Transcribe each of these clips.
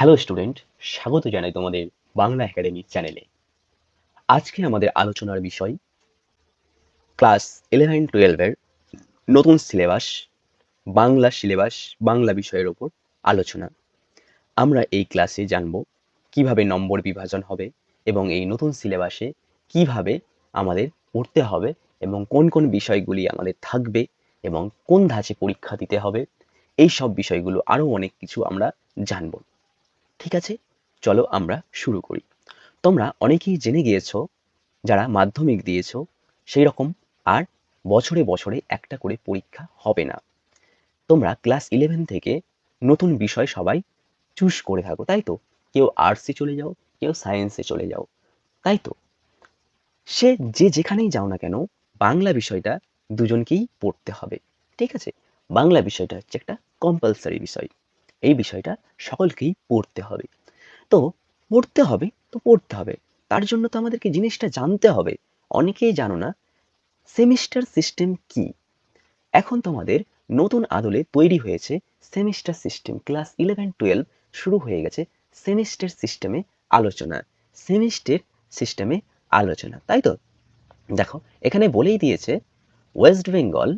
Hello student স্বাগত জানাই তোমাদের বাংলা একাডেমি চ্যানেলে আজকে আমাদের আলোচনার বিষয় ক্লাস ইলেভেন টুয়েলভের নতুন সিলেবাস বাংলা সিলেবাস বাংলা বিষয়ের ওপর আলোচনা। আমরা এই ক্লাসে জানব কীভাবে নম্বর বিভাজন হবে এবং এই নতুন সিলেবাসে কীভাবে আমাদের পড়তে হবে এবং কোন কোন বিষয়গুলি আমাদের থাকবে এবং কোন ধাঁচে পরীক্ষা দিতে হবে, এই সব বিষয়গুলো আরও অনেক কিছু আমরা জানব। ঠিক আছে? চলো আমরা শুরু করি। তোমরা অনেকেই জেনে গিয়েছো, যারা মাধ্যমিক দিয়েছ, সেই রকম আর বছরে বছরে একটা করে পরীক্ষা হবে না। তোমরা ক্লাস ইলেভেন থেকে নতুন বিষয় সবাই চুজ করে থাকো, তাই তো? কেউ আর্টসে চলে যাও, কেউ সায়েন্সে চলে যাও, তাই তো? সে যে যেখানেই যাও না কেন, বাংলা বিষয়টা দুজনকেই পড়তে হবে, ঠিক আছে? বাংলা বিষয়টা হচ্ছে একটা কম্পালসারি বিষয়। এই বিষয়টা সকলকেই পড়তে হবে। তো পড়তে হবে, তো পড়তে হবে। তার জন্য তো আমাদেরকে জিনিসটা জানতে হবে। অনেকেই জানো না সেমিস্টার সিস্টেম কি? এখন তোমাদের নতুন আদলে তৈরি হয়েছে semester system. Class eleven, twelve শুরু হয়ে গেছে সেমিস্টার সিস্টেমে আলোচনা। সেমিস্টার সিস্টেমে আলোচনা, তাই তো? দেখো, এখানে বলেই দিয়েছে ওয়েস্ট বেঙ্গল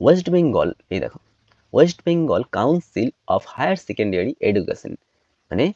ওয়েস্ট বেঙ্গল, এই দেখো West Bengal council of higher secondary education মানে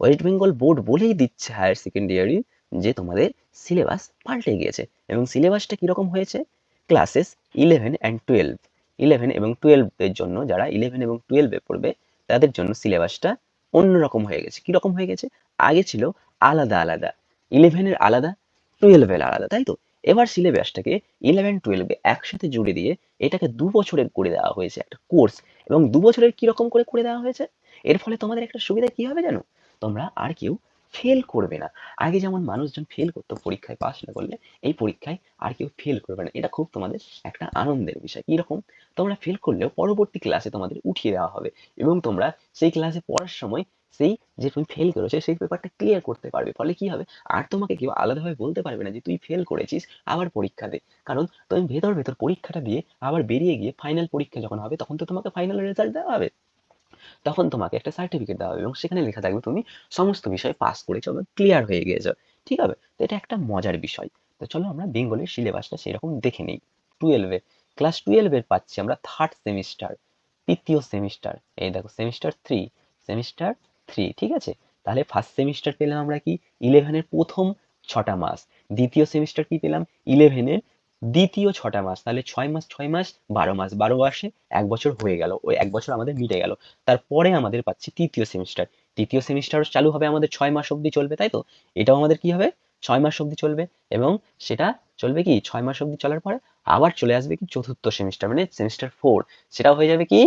ওয়েস্ট বেঙ্গল বোর্ড বলেই দিচ্ছে হায়ার সেকেন্ডারি যে তোমাদের সিলেবাস পাল্টে গিয়েছে। এবং সিলেবাসটা কীরকম হয়েছে? Classes eleven and twelve eleven এবং টুয়েলভের জন্য যারা ইলেভেন এবং টুয়েলভে পড়বে, তাদের জন্য সিলেবাসটা অন্যরকম হয়ে গেছে। কীরকম হয়ে গেছে? আগে ছিল আলাদা আলাদা। ইলেভেনের আলাদা টুয়েলভের আলাদা, তাই তো? এবার সিলেবাসটাকে ইলেভেন টুয়েলভে একসাথে জুড়ে দিয়ে এটাকে দু বছরের করে দেওয়া হয়েছে একটা কোর্স এবং দু বছরের কীরকম করে করে দেওয়া হয়েছে? এর ফলে তোমাদের একটা সুবিধা কি হবে জানো? তোমরা আর কেউ ফেল করবে না। আগে যেমন মানুষজন ফেল করতো, পরীক্ষায় পাস না করলে এই পরীক্ষায় আর কেউ ফেল করবে না। এটা খুব তোমাদের একটা আনন্দের বিষয়। কীরকম? তোমরা ফেল করলেও পরবর্তী ক্লাসে তোমাদের উঠিয়ে দেওয়া হবে। এবং তোমরা সেই ক্লাসে পড়ার সময় সেই যে তুমি ফেল করেছ, সেই পেপারটা ক্লিয়ার করতে পারবে। ফলে কি হবে? আর তোমাকে কেউ আলাদাভাবে বলতে পারবে না যে তুই ফেল করেছিস, আবার পরীক্ষা দে। কারণ তুমি ভেতর ভেতর পরীক্ষাটা দিয়ে আবার বেরিয়ে গিয়ে ফাইনাল পরীক্ষা যখন হবে, তখন তো তোমাকে ফাইনাল রেজাল্ট দেওয়া হবে। তখন তোমাকে একটা সার্টিফিকেট দেওয়া হবে এবং সেখানে লেখা থাকবে, তুমি সমস্ত বিষয় পাস করেছ বা ক্লিয়ার হয়ে গিয়েছো। ঠিক হবে তো এটা একটা মজার বিষয়। তো চলো আমরা বেঙ্গলের সিলেবাসটা সেরকম দেখে নিই। টুয়েলভে ক্লাস টুয়েলভের পাচ্ছি আমরা থার্ড সেমিস্টার তৃতীয় সেমিস্টার এই দেখো সেমিস্টার থ্রি সেমিস্টার থ্রি ঠিক আছে? তাহলে ফার্স্ট সেমিস্টার পেলাম আমরা কি? ইলেভেনের প্রথম ছটা মাস। দ্বিতীয় সেমিস্টার কি পেলাম? ইলেভেনের দ্বিতীয় ছটা মাস। তাহলে ছয় মাস ছয় মাস, বারো মাস। বারো মাসে এক বছর হয়ে গেল। ওই এক বছর আমাদের মিটে গেল। তারপরে আমাদের পাচ্ছি তৃতীয় সেমিস্টার তৃতীয় সেমিস্টার চালু হবে আমাদের ছয় মাস অবধি চলবে, তাই তো? এটাও আমাদের কি হবে? ছয় মাস অবধি চলবে এবং সেটা চলবে কি? ছয় মাস অবধি চলার পরে আবার চলে আসবে কি? চতুর্থ সেমিস্টার মানে সেমিস্টার ফোর সেটাও হয়ে যাবে কি?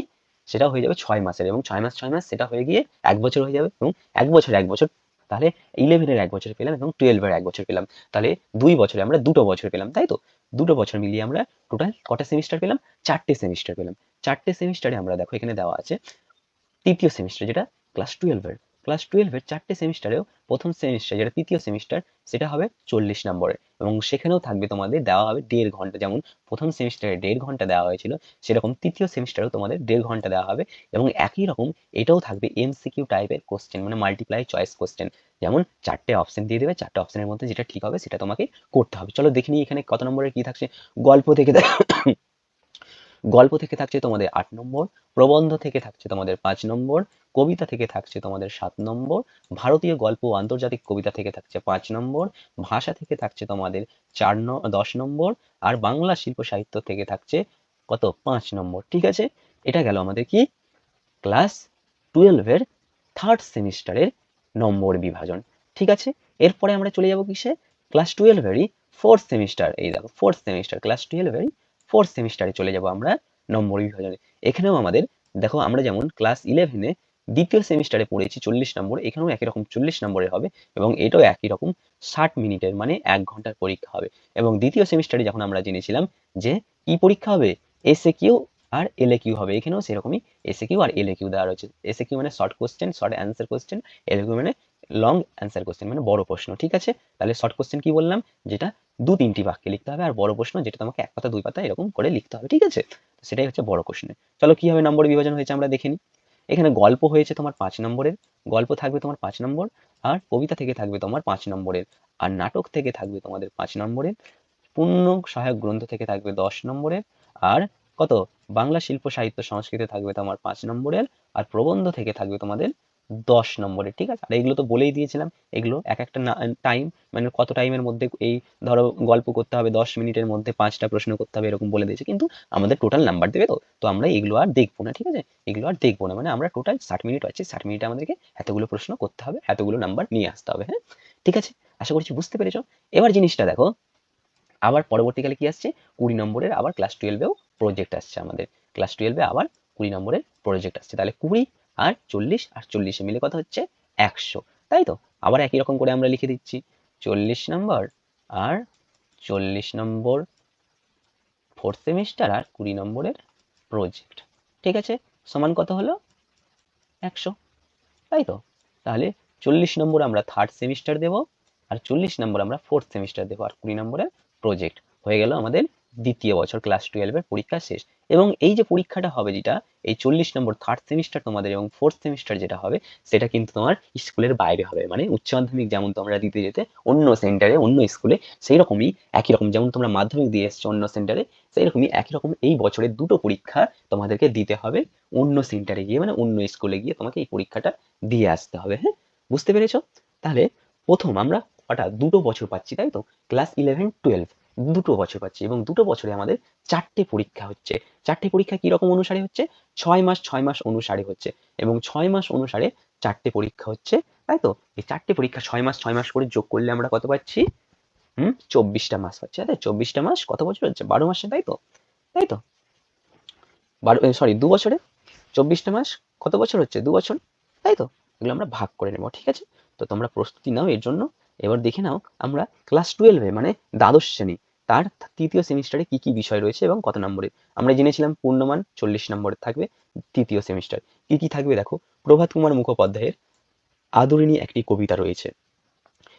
সেটাও হয়ে যাবে ছয় মাসের এবং ছয় মাস ছয় মাস সেটা হয়ে গিয়ে এক বছর হয়ে যাবে এবং এক বছর এক বছর, তাহলে ইলেভেনের এক বছর পেলাম এবং টুয়েলভের এক বছর পেলাম। তাহলে দুই বছরে আমরা দুটো বছর পেলাম, তাই তো? দুটো বছর মিলিয়ে আমরা টোটাল কটা সেমিস্টার পেলাম? চারটে সেমিস্টার পেলাম। চারটে সেমিস্টারে আমরা দেখো এখানে দেওয়া আছে তৃতীয় সেমিস্টার যেটা ক্লাস টুয়েলভের ক্লাস টুয়েলভের চারটে সেমিস্টারেও প্রথম সেমিস্টার, যেটা তৃতীয় সেমিস্টার, সেটা হবে চল্লিশ নম্বরে। এবং সেখানেও থাকবে তোমাদের, দেওয়া হবে দেড় ঘণ্টা। যেমন প্রথম সেমিস্টারে দেড় ঘণ্টা দেওয়া হয়েছিল, সেরকম তৃতীয় সেমিস্টারেও তোমাদের দেড় ঘণ্টা দেওয়া হবে। এবং একই রকম এটাও থাকবে এমসিকিউ টাইপের কোশ্চেন মানে মাল্টিপ্লাই চয়েস কোশ্চেন যেমন চারটে অপশন দিয়ে দেবে, চারটে অপশনের মধ্যে যেটা ঠিক হবে, সেটা তোমাকে করতে হবে। চলো দেখে নিই এখানে কত নম্বরের কি থাকছে। গল্প থেকে গল্প থেকে থাকছে তোমাদের আট নম্বর, প্রবন্ধ থেকে থাকছে তোমাদের পাঁচ নম্বর, কবিতা থেকে থাকছে তোমাদের সাত নম্বর, ভারতীয় গল্প আন্তর্জাতিক কবিতা থেকে থাকছে পাঁচ নম্বর, ভাষা থেকে থাকছে তোমাদের চার দশ নম্বর, আর বাংলা শিল্প সাহিত্য থেকে থাকছে কত? পাঁচ নম্বর, ঠিক আছে? এটা গেল আমাদের কি? ক্লাস টুয়েলভের থার্ড সেমিস্টারের নম্বর বিভাজন, ঠিক আছে? এরপরে আমরা চলে যাব কিসে? ক্লাস টুয়েলভেরই ফোর্থ সেমিস্টার এই দেখো ফোর্থ সেমিস্টার ক্লাস টুয়েলভেরই ফোর্থ সেমিস্টারে চলে যাব আমরা নম্বর বিভাজনে এখানেও আমাদের, দেখো আমরা যেমন ক্লাস ইলেভেনে দ্বিতীয় সেমিস্টারে পড়েছি চল্লিশ নম্বর, এখানেও একই রকম চল্লিশ নম্বরের হবে এবং এটাও একই রকম ষাট মিনিটের মানে এক ঘণ্টার পরীক্ষা হবে। এবং দ্বিতীয় সেমিস্টারে যখন আমরা জেনেছিলাম যে কি পরীক্ষা হবে এসে কিউ আর এলএ কিউ হবে, এখানেও সেরকমই এসে কিউ আর এলএ কিউ দেওয়া রয়েছে। এসে কিউ মানে short question short answer question L A Q মানে লং অ্যান্সার কোশ্চেন মানে বড় প্রশ্ন, ঠিক আছে? তাহলে শর্ট কোশ্চেন কি বললাম? যেটা দু তিনটি বাক্যে লিখতে হবে, আর বড় প্রশ্ন যেটা তোমাকে এক পাতা, দুই পাতা এরকম করে লিখতে হবে, ঠিক আছে? সেটাই হচ্ছে বড় কোশ্চেনে। চলো, কি হবে নম্বর বিভাজন হয়েছে আমরা দেখে নিই। এখানে গল্প হয়েছে তোমার পাঁচ নম্বরের, গল্প থাকবে তোমার পাঁচ নম্বর, আর কবিতা থেকে থাকবে তোমার পাঁচ নম্বরের, আর নাটক থেকে থাকবে তোমাদের পাঁচ নম্বরের, পূর্ণ সহায়ক গ্রন্থ থেকে থাকবে দশ নম্বরের, আর কত? বাংলা শিল্প সাহিত্য সংস্কৃতি থাকবে তোমার পাঁচ নম্বরের, আর প্রবন্ধ থেকে থাকবে তোমাদের দশ নম্বরে, ঠিক আছে? আর এগুলো তো বলেই দিয়েছিলাম, এগুলো এক একটা টাইম মানে কত টাইমের মধ্যে এই ধরো গল্প করতে হবে, দশ মিনিটের মধ্যে পাঁচটা প্রশ্ন করতে হবে, এরকম বলে দিয়েছে। কিন্তু আমাদের টোটাল নাম্বার দেবে তো তো আমরা এগুলো আর দেখব না, ঠিক আছে? এগুলো আর দেখব না মানে আমরা টোটাল ষাট মিনিট আছে ষাট মিনিটে আমাদেরকে এতগুলো প্রশ্ন করতে হবে, এতগুলো নাম্বার নিয়ে আসতে হবে হ্যাঁ? ঠিক আছে? আশা করছি বুঝতে পেরেছ? এবার জিনিসটা দেখো, আবার পরবর্তীকালে কি আসছে? কুড়ি নম্বরের আবার ক্লাস টুয়েলভেও প্রজেক্ট আসছে আমাদের। ক্লাস টুয়েলভে আবার কুড়ি নম্বরের প্রজেক্ট আসছে। তাহলে কুড়ি আর চল্লিশ, আর চল্লিশে মিলে কথা হচ্ছে? একশো। তাই তো? আবার একই রকম করে আমরা লিখে দিচ্ছি। চল্লিশ নম্বর আর চল্লিশ নম্বর ফোর্থ সেমিস্টার আর কুড়ি নম্বরের প্রজেক্ট ঠিক আছে? সমান কত হলো? একশো। তাই তো? তাহলে চল্লিশ নম্বর আমরা থার্ড সেমিস্টার দেব, আর চল্লিশ নম্বর আমরা ফোর্থ সেমিস্টার দেবো, আর কুড়ি নম্বরের প্রজেক্ট হয়ে গেল আমাদের দ্বিতীয় বছর ক্লাস টুয়েলভের পরীক্ষা শেষ। এবং এই যে পরীক্ষাটা হবে যেটা, এই চল্লিশ নম্বর থার্ড সেমিস্টার তোমাদের এবং ফোর্থ সেমিস্টার যেটা হবে, সেটা কিন্তু তোমার স্কুলের বাইরে হবে। মানে উচ্চ মাধ্যমিক যেমন তোমরা দিতে যেতে অন্য সেন্টারে অন্য স্কুলে সেই রকমই একই রকম যেমন তোমরা মাধ্যমিক দিয়ে এসছো অন্য সেন্টারে সেই রকমই একই রকম এই বছরের দুটো পরীক্ষা তোমাদেরকে দিতে হবে অন্য সেন্টারে গিয়ে মানে অন্য স্কুলে গিয়ে তোমাকে এই পরীক্ষাটা দিয়ে আসতে হবে হ্যাঁ? বুঝতে পেরেছ? তাহলে প্রথম আমরা হঠাৎ দুটো বছর পাচ্ছি, তাই তো? ক্লাস ইলেভেন টুয়েলভ দুটো বছর পাচ্ছি এবং দুটো বছরে আমাদের চারটে পরীক্ষা হচ্ছে। চারটে পরীক্ষা কি রকম অনুসারে হচ্ছে? ছয় মাস ছয় মাস অনুসারে হচ্ছে এবং ছয় মাস অনুসারে চারটে পরীক্ষা হচ্ছে, তাই তো? এই চারটে পরীক্ষা ছয় মাস ছয় মাস করে যোগ করলে আমরা কত পাচ্ছি? হুম? চব্বিশটা মাস পাচ্ছি, তাই চব্বিশটা মাস কত বছর হচ্ছে? বারো মাসে, তাই তো? তাই তো? বারো সরি দু বছরে? চব্বিশটা মাস কত বছর হচ্ছে? দু বছর, তাই তো? এগুলো আমরা ভাগ করে নেব, ঠিক আছে? তো তোমরা প্রস্তুতি নাও এর জন্য। এবার দেখে নাও আমরা ক্লাস টুয়েলভে মানে দ্বাদশ শ্রেণি তার তৃতীয় সেমিস্টারে কি কি বিষয় রয়েছে এবং কত নম্বরে আমরা জেনেছিলাম পূর্ণমান চল্লিশ নম্বরের থাকবে তৃতীয় সেমিস্টার। কি কি থাকবে দেখো? প্রভাত কুমার মুখোপাধ্যায়ের আদরিণী একটি কবিতা রয়েছে।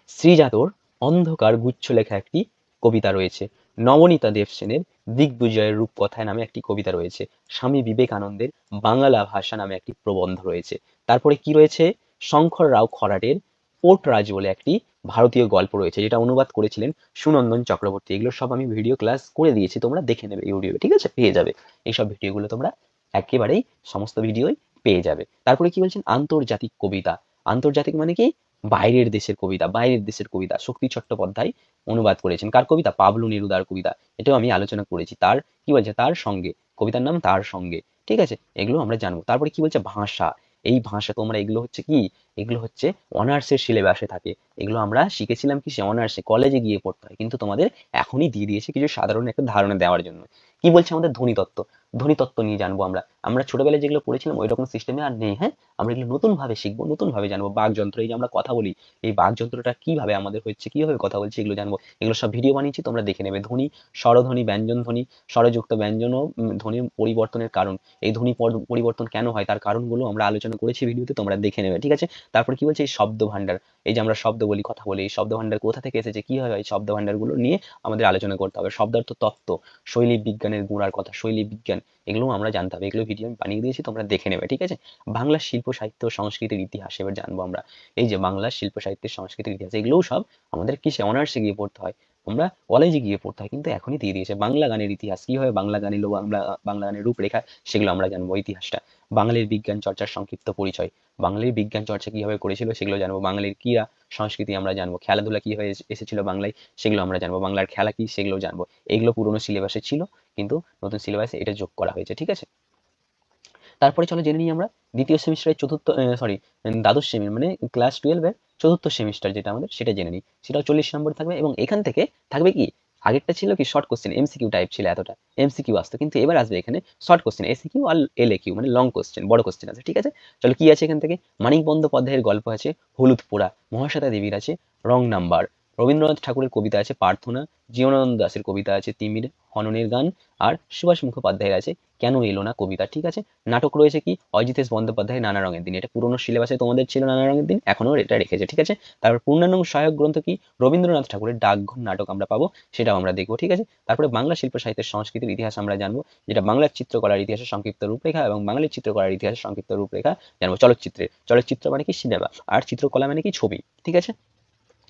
শ্রীজাতর অন্ধকার গুচ্ছ লেখা একটি কবিতা রয়েছে। নবনীতা দেবসেনের দিগ্বিজয়ের রূপকথায় নামে একটি কবিতা রয়েছে। স্বামী বিবেকানন্দের বাংলা ভাষা নামে একটি প্রবন্ধ রয়েছে। তারপরে কি রয়েছে? শঙ্কর রাও খরাটের পোর্ট রাজ বলে একটি ভারতীয় গল্প রয়েছে, যেটা অনুবাদ করেছিলেন সুনন্দন চক্রবর্তী। এগুলো সব আমি ভিডিও ক্লাস করে দিয়েছি, তোমরা দেখে নেবে ইউটিউবে ঠিক আছে? পেয়ে যাবে। এইসব ভিডিওগুলো তোমরা একেবারেই সমস্ত ভিডিওই পেয়ে যাবে। তারপরে কি বলছেন? আন্তর্জাতিক কবিতা। আন্তর্জাতিক মানে কি? বাইরের দেশের কবিতা, বাইরের দেশের কবিতা। শক্তি চট্টোপাধ্যায় অনুবাদ করেছেন। কার কবিতা? পাবলু নেরুদার কবিতা। এটাও আমি আলোচনা করেছি। তার, কি বলছে? তার সঙ্গে। কবিতার নাম তার সঙ্গে। ঠিক আছে? এগুলো আমরা জানব। তারপরে কি বলছে? ভাষা। এই ভাষা তোমরা এগুলো হচ্ছে কি? এগুলো হচ্ছে অনার্সের সিলেবাসে থাকে। এগুলো আমরা শিখেছিলাম কি সে অনার্সে কলেজে গিয়ে পড়তে হয়। কিন্তু তোমাদের এখনই দিয়ে দিয়েছে কিছু সাধারণ একটা ধারণা দেওয়ার জন্য। কি বলছে আমাদের ধ্বনিতত্ত্ব? ধ্বনিতত্ত্ব নিয়ে জানব আমরা। আমরা ছোটবেলায় যেগুলো পড়েছিলাম, ওই রকম সিস্টেমে আর নেই হ্যাঁ? আমরা এগুলো নতুন ভাবে শিখব নতুন ভাবে জানব বাকযন্ত্র এই যে আমরা কথা বলি, এই বাকযন্ত্রটা কীভাবে আমাদের হচ্ছে, কীভাবে কথা বলছি এগুলো জানব। এগুলো সব ভিডিও বানিয়েছি, তোমরা দেখে নেবে। ধ্বনি, স্বরধ্বনি, ব্যঞ্জন ধ্বনি, স্বরযুক্ত ব্যঞ্জন ও ধ্বনির পরিবর্তনের কারণ। এই ধ্বনি পরিবর্তন কেন হয়, তার কারণগুলো আমরা আলোচনা করেছি ভিডিওতে তোমরা দেখে নেবে, ঠিক আছে? তারপর কি বলছে, এই শব্দ ভান্ডার এই যে আমরা শব্দ বলি, কথা বলি, এই শব্দ ভান্ডার কোথা থেকে এসেছে, কি হয়, এই শব্দ ভান্ডারগুলো নিয়ে আমাদের আলোচনা করতে হবে। শব্দার্থ তত্ত্ব, শৈলী বিজ্ঞানের গুণার কথা, শৈলী বিজ্ঞান। এগুলো আমরা জানতে হবে এগুলো ভিডিও আমি বানিয়ে দিয়েছি, তোমরা দেখে নেবে, ঠিক আছে? বাংলা শিল্প, সাহিত্য সংস্কৃতির ইতিহাস এবার জানব আমরা। এই যে বাংলা শিল্প সাহিত্যের সংস্কৃতির ইতিহাস, এগুলোও সব আমাদের কিসে অনার্সে গিয়ে পড়তে হয়। আমরা কলেজে গিয়ে পড়তে হয়, কিন্তু এখনই দিয়ে দিয়েছে। বাংলা গানের ইতিহাস কি হয় বাংলা গানের বাংলা বাংলা গানের রূপরেখা, সেগুলো আমরা জানব ইতিহাসটা। বাঙালির বিজ্ঞান চর্চার সংক্ষিপ্ত পরিচয়, বাঙালির বিজ্ঞান চর্চা কীভাবে করেছিল, সেগুলো জানব। বাঙালির ক্রীড়া সংস্কৃতি আমরা জানব, খেলাধুলা কি হয়ে এসেছিল বাংলায় সেগুলো আমরা জানব, বাংলার খেলা কি সেগুলো জানব। এগুলো পুরনো সিলেবাসে ছিল, কিন্তু নতুন সিলেবাসে এটা যোগ করা হয়েছে, ঠিক আছে? তারপরে চলো জেনে নিই আমরা দ্বিতীয় সেমিস্টারের চতুর্থ সরি দ্বাদশ সেমি মানে ক্লাস টুয়েলভের চতুর্থ সেমিস্টার যেটা আমাদের, সেটা জেনে নিই। সেটাও চল্লিশ নম্বর থাকবে এবং এখান থেকে থাকবে কি? আগেরটা ছিল কি শর্ট কোশ্চেন এমসিকিউ টাইপ ছিল এতটা এমসিকিউ আসতো, কিন্তু এবার আসবে এখানে short question S A Q R L Q মানে লং কোশ্চেন বড় কোশ্চেন আছে, ঠিক আছে? চলো কি আছে এখান থেকে? মানিক বন্দ্যোপাধ্যায়ের গল্প আছে হলুদ পোড়া মহাশ্বেতা দেবীর আছে, রং নাম্বার রবীন্দ্রনাথ ঠাকুরের কবিতা আছে প্রার্থনা, জীবনানন্দ দাসের কবিতা আছে তিমির হননের গান, আর সুভাষ মুখোপাধ্যায়ের আছে কেন এলো না কবিতা, ঠিক আছে? নাটক রয়েছে কি? অজিতেশ বন্দ্যোপাধ্যায় নানা রঙের দিন, এটা পুরোনো সিলেবাসে তোমাদের ছিল নানা রঙের দিন, এখনও এটা রেখেছে, ঠিক আছে? তারপর পূর্ণাঙ্গ সহায়ক গ্রন্থ কি? রবীন্দ্রনাথ ঠাকুরের ডাকঘর নাটক আমরা পাবো, সেটাও আমরা দেখব, ঠিক আছে? তারপরে বাংলা শিল্প সাহিত্যের সংস্কৃতির ইতিহাস আমরা জানব, যেটা বাংলার চিত্রকলার ইতিহাসের সংক্ষিপ্ত রূপরেখা এবং বাঙালির চিত্রকলার ইতিহাসের সংক্ষিপ্ত রূপরেখা জানব চলচ্চিত্রের চলচ্চিত্র মানে কি? সিনেমা, আর চিত্রকলা মানে কি? ছবি, ঠিক আছে?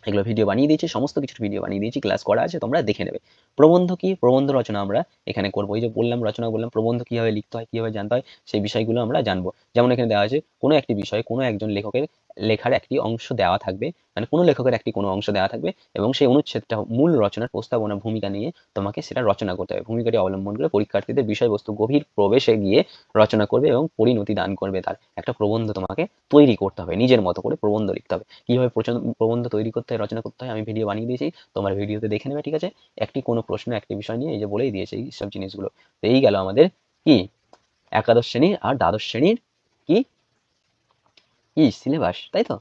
এগুলো ভিডিও বানিয়ে দিয়েছি, সমস্ত কিছুর ভিডিও বানিয়ে দিয়েছি ক্লাস করা আছে, তোমরা দেখে নেবে। প্রবন্ধ কি? প্রবন্ধ রচনা আমরা এখানে করব। এই যে বললাম, রচনা বললাম, প্রবন্ধ কীভাবে লিখতে হয়, কীভাবে জানতে হয়, সেই বিষয়গুলো আমরা জানব। যেমন এখানে দেওয়া আছে, কোনো একটি বিষয়ে কোনো একজন লেখকের লেখার একটি অংশ দেওয়া থাকবে। মানে কোনো লেখকের একটি কোনো অংশ দেওয়া থাকবে এবং সেই অনুচ্ছেদটা মূল রচনার প্রস্তাবনা ভূমিকা নিয়ে তোমাকে সেটা রচনা করতে হবে। ভূমিকাটি অবলম্বন করে পরীক্ষার্থীদের বিষয়বস্তু গভীর প্রবেশে গিয়ে রচনা করবে এবং পরিণতি দান করবে তার। একটা প্রবন্ধ তোমাকে তৈরি করতে হবে, নিজের মতো করে প্রবন্ধ লিখতে হবে। কীভাবে প্রবন্ধ তৈরি করতে হয়, রচনা করতে হয়, আমি ভিডিও বানিয়ে দিয়েছি, তোমার ভিডিওতে দেখে নেবে, ঠিক আছে? একটি কোনো প্রশ্ন, একটি বিষয় নিয়ে এই যে বলেই দিয়েছে এই সব জিনিসগুলো। তো এই গেল আমাদের কি? একাদশ শ্রেণির আর দ্বাদশ শ্রেণির কি কি? সিলেবাস, তাই তো?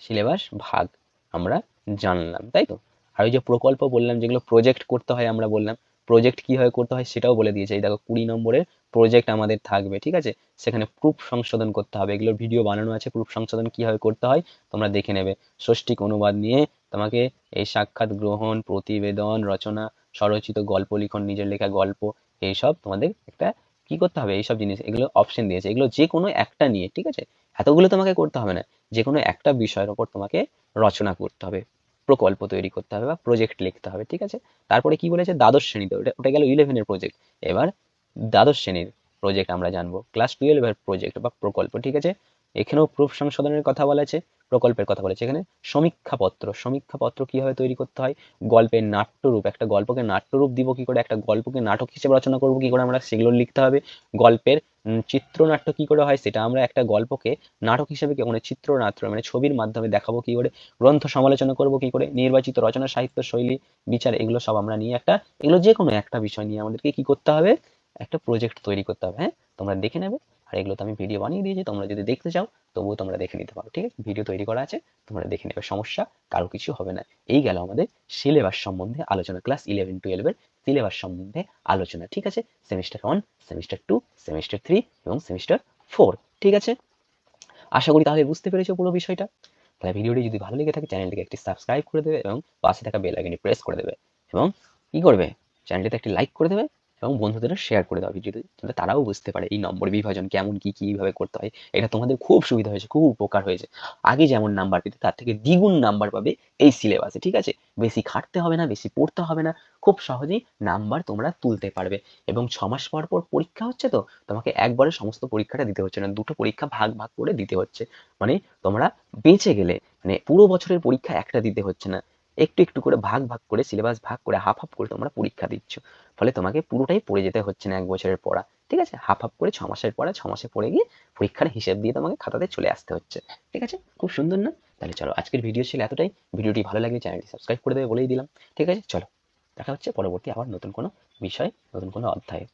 সিলেবাস, ভাগ, আমরা জানলাম, তাই তো? আর ওই যে প্রকল্প বললাম, যেগুলো প্রজেক্ট করতে হয় আমরা বললাম প্রজেক্ট কীভাবে করতে হয় সেটাও বলে দিয়েছে। এই দেখো, কুড়ি নম্বরের প্রজেক্ট আমাদের থাকবে, ঠিক আছে? সেখানে প্রুফ সংশোধন করতে হবে। এগুলোর ভিডিও বানানো আছে প্রুফ সংশোধন কীভাবে করতে হয়, তোমরা দেখে নেবে। ষষ্ঠিক অনুবাদ নিয়ে তোমাকে এই সাক্ষাৎ গ্রহণ, প্রতিবেদন, রচনা, স্বরচিত গল্প লিখন, নিজের লেখা গল্প, এইসব তোমাদের একটা কি করতে হবে এইসব জিনিস? এগুলো অপশন দিয়েছে। এগুলো যে কোনো একটা নিয়ে, ঠিক আছে? এতগুলো তোমাকে করতে হবে না। যে কোনো একটা বিষয়ের ওপর তোমাকে রচনা করতে হবে। প্রকল্প তৈরি করতে হবে বা প্রজেক্ট লিখতে হবে, ঠিক আছে? তারপরে কি বলেছে? দ্বাদশ শ্রেণীতে। ওটা ওটা গেল ইলেভেনের প্রজেক্ট এবার দ্বাদশ শ্রেণির প্রজেক্ট আমরা জানব। ক্লাস টুয়েলভের প্রজেক্ট বা প্রকল্প, ঠিক আছে? এখানেও প্রুফ সংশোধনের কথা বলেছে, প্রকল্পের কথা বলেছে। এখানে সমীক্ষাপত্র সমীক্ষাপত্র কীভাবে তৈরি করতে হয়? গল্পের নাট্যরূপ, একটা গল্পকে নাট্যরূপ দিব কি করে? একটা গল্পকে নাটক হিসেবে রচনা করব কি করে? আমরা সেগুলো লিখতে হবে। গল্পের চিত্রনাট্য কি করে হয়? সেটা আমরা একটা গল্পকে নাটক হিসেবে মানে চিত্রনাট্য মানে ছবির মাধ্যমে দেখাবো কি করে? গ্রন্থ সমালোচনা করব কি করে? নির্বাচিত রচনা, সাহিত্য, শৈলী, বিচার, এগুলো সব আমরা নিয়ে একটা, এগুলো যে কোনো একটা বিষয় নিয়ে আমাদেরকে কি করতে হবে? একটা প্রজেক্ট তৈরি করতে হবে হ্যাঁ? তোমরা দেখে নেবে। আর এগুলো তো আমি ভিডিও বানিয়ে দিয়েছি, তোমরা যদি দেখতে চাও, তবুও তোমরা দেখে নিতে পারো, ঠিক আছে? ভিডিও তৈরি করা আছে, তোমরা দেখে নেবে, সমস্যা কারও কিছু হবে না। এই গেল আমাদের সিলেবাস সম্বন্ধে আলোচনা ক্লাস ইলেভেন টুয়েলভের সিলেবাস সম্বন্ধে আলোচনা, ঠিক আছে? Semester one semester two semester three এবং সেমিস্টার ফোর ঠিক আছে? আশা করি তাহলে বুঝতে পেরেছ পুরো বিষয়টা। তাহলে ভিডিওটি যদি ভালো লেগে থাকে চ্যানেলটিকে একটি সাবস্ক্রাইব করে দেবে এবং পাশে থাকা বেল আইকনটি প্রেস করে দেবে এবং কি করবে? চ্যানেলটিতে একটি লাইক করে দেবে এবং বন্ধুদের শেয়ার করে দাও ভিডিওতে যাতে তারাও বুঝতে পারে এই নম্বর বিভাজন কেমন, কি কীভাবে করতে হয়। এটা তোমাদের খুব সুবিধা হয়েছে, খুব উপকার হয়েছে। আগে যেমন নাম্বার পেতে, তার থেকে দ্বিগুণ নাম্বার পাবে এই সিলেবাসে ঠিক আছে? বেশি খাটতে হবে না, বেশি পড়তে হবে না, খুব সহজেই নাম্বার তোমরা তুলতে পারবে। এবং ছ মাস পর পর পরীক্ষা হচ্ছে তো, তোমাকে একবারে সমস্ত পরীক্ষাটা দিতে হচ্ছে না, দুটো পরীক্ষা ভাগ ভাগ করে দিতে হচ্ছে। মানে তোমরা বেঁচে গেলে মানে পুরো বছরের পরীক্ষা একটা দিতে হচ্ছে না। একটু একটু করে ভাগ ভাগ করে সিলেবাস ভাগ করে হাফ হাফ করে তোমরা পরীক্ষা দিচ্ছ। ফলে তোমাকে পুরোটাই পড়ে যেতে হচ্ছে না এক বছরের পড়া, ঠিক আছে? হাফ হাফ করে ছ মাসের পড়া ছ মাসে পড়ে গিয়ে পরীক্ষার হিসেব দিয়ে তোমাকে খাতাতে চলে আসতে হচ্ছে, ঠিক আছে? খুব সুন্দর না? তাহলে চলো, আজকের ভিডিও ছিল এতটাই। ভিডিওটি ভালো লাগলে চ্যানেলটি সাবস্ক্রাইব করে দেবে বলেই দিলাম, ঠিক আছে? চলো, দেখা হচ্ছে পরবর্তী আবার নতুন কোনো বিষয়, নতুন কোনো অধ্যায়ে।